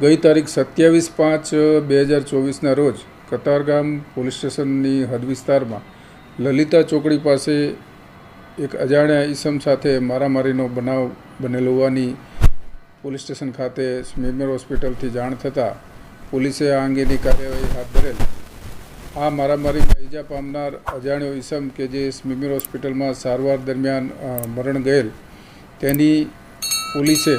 ગઈ તારીખ સત્યાવીસ પાંચ બે હજાર ચોવીસના રોજ કતારગામ પોલીસ સ્ટેશનની હદ વિસ્તારમાં લલિતા ચોકડી પાસે એક અજાણ્યા ઈસમ સાથે મારામારીનો બનાવ બનેલો હોવાની પોલીસ સ્ટેશન ખાતે સ્મીમેર હોસ્પિટલથી જાણ થતાં પોલીસે આ અંગેની કાર્યવાહી હાથ ધરેલ. આ મારામારીમાં ઈજા પામનાર અજાણ્યો ઈસમ કે જે સ્મીમેર હોસ્પિટલમાં સારવાર દરમિયાન મરણ ગયેલ તેની પોલીસે